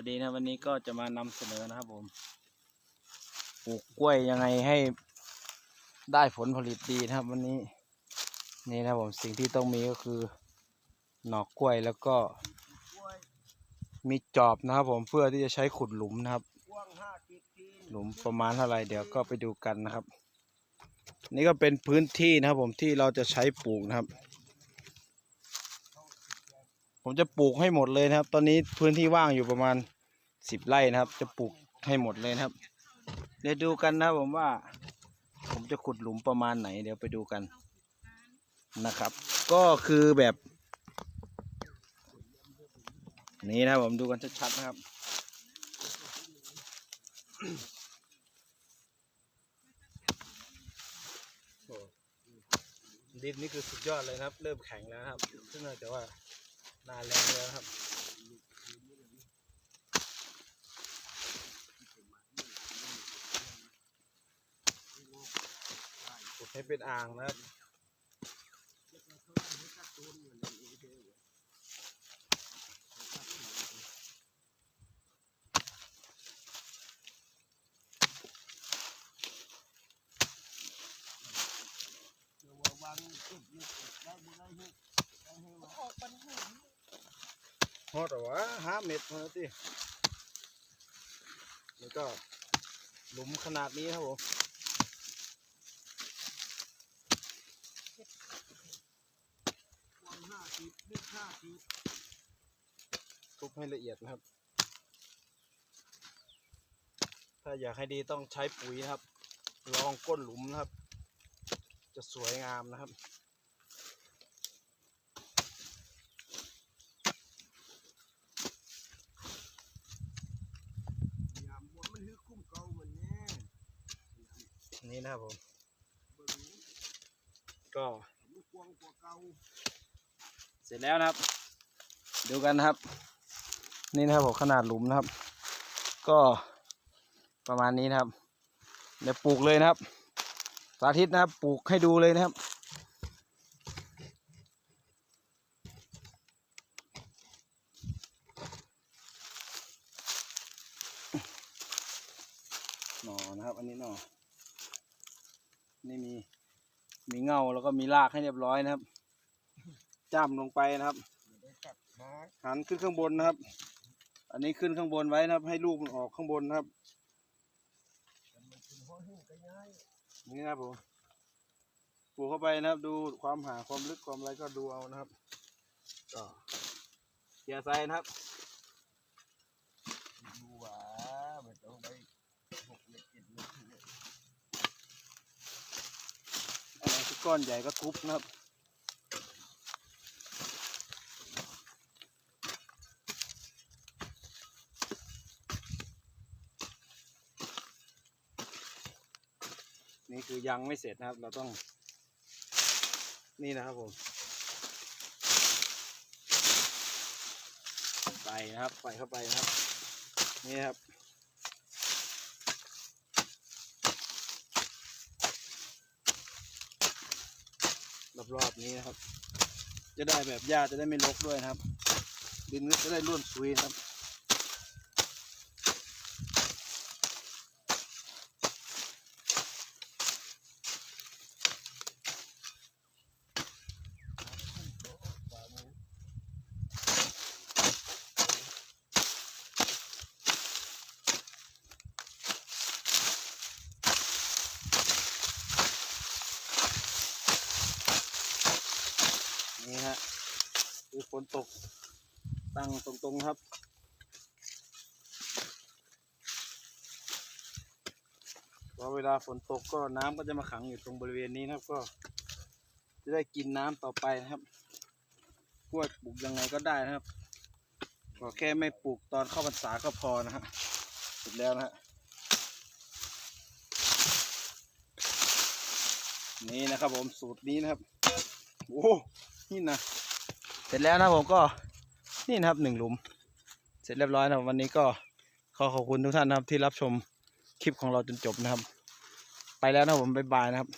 วัสดีนะวันนี้ก็จะมานำเสนอนะครับผมปลูกกล้วยยังไงให้ได้ผลผลิตดีนะครับ วันนี้นี่นะครับผมสิ่งที่ต้องมีก็คือ หนอกกล้วยแล้วก็ มีจอบนะครับ ผมเพื่อที่จะใช้ขุดหลุมนะครับกว้างห้าสิบทีหลุมประมาณเท่าไหร่เดี๋ยวก็ไปดูกันนะครับ นี่ก็เป็นพื้นที่นะครับผมที่เราจะใช้ปลูกนะครับ ผมจะปลูกให้หมดเลยนะครับ ตอนนี้พื้นที่ว่างอยู่ประมาณสิบไร่นะครับ จะปลูกให้หมดเลยนะครับ เดี๋ยวดูกันนะผมว่า ผมจะขุดหลุมประมาณไหน เดี๋ยวไปดูกันนะครับ ก็คือแบบ นี้นะผมดูกันชัดๆนะครับดินนี่คือสุดยอดเลยนะครับ เริ่มแข็งแล้วครับซึ่งเนื่องจากว่า นานแล้วแล้วครับขุดให้เป็นอ่างนะครับเดี๋ยวว่าวางจุดนี่ได้บุได้ให้ได้ให้มาออกปัญหา ฮอดเหรอวห้าเม็ดมาสิแล้วก็หลุมขนาดนี้ครับผมทุบให้ละเอียดนะครับ ถ้าอยากให้ดีต้องใช้ปุ๋ยนะครับ รองก้นหลุมนะครับ จะสวยงามนะครับ ยามบัวมันฮือคุ้มเก่าเหมือนแน่ นี่นะครับผมเบิ่งก็มันกว้างกว่าเก่าเสร็จแล้วนะครับ ดูกันนะครับ นี่นะครับผมขนาดหลุมนะครับ ก็ประมาณนี้นะครับ เดี๋ยวปลูกเลยนะครับ สาธิตนะครับปลูกให้ดูเลยนะครับหน่อนะครับ อันนี้หน่อ นี่มีมีเงาแล้วก็มีรากให้เรียบร้อยนะครับ จ้ำลงไปนะครับ หันขึ้นข้างบนนะครับ อันนี้ขึ้นข้างบนไว้นะครับ ให้ลูกมันออกข้างบนนะครับ นี่นะครับผมปลูกเข้าไปนะครับ ดูความหาความลึกความอะไรก็ดูเอานะครับก็เกียร์ไซนะครับดูว่าไม่ต้องไปหกเม็ดเจ็ดเม็ดเนี่ย อะไรที่ ก้อนใหญ่ก็ทุบนะครับนี่คือยังไม่เสร็จนะครับ เราต้อง นี่นะครับผมใส่นะครับใส่เข้าไปนะครับ นี่ครับ รอบๆนี้นะครับ จะได้แบบหญ้าจะได้ไม่รกด้วยนะครับ ดินก็จะได้ร่วนซุยนะครับ นี่ฮะคือฝนตกตั้งตรงๆครับ พอเวลาฝนตกก็น้ำก็จะมาขังอยู่ตรงบริเวณนี้นะครับก็ จะได้กินน้ำต่อไปนะครับกล้วยปลูกยังไงก็ได้นะครับก็แค่ไม่ปลูกตอนเข้าพรรษาก็พอนะฮะเสร็จแล้วนะฮะนี่นะครับผมสูตรนี้นะครับ โอ้ นี่นะเสร็จแล้วนะผมก็นี่นะครับหนึ่งหลุม เสร็จเรียบร้อยนะวันนี้ก็ขอขอบคุณทุกท่านนะครับที่รับชมคลิปของเราจนจบนะครับ ไปแล้วนะผมบ๊ายบายนะครับ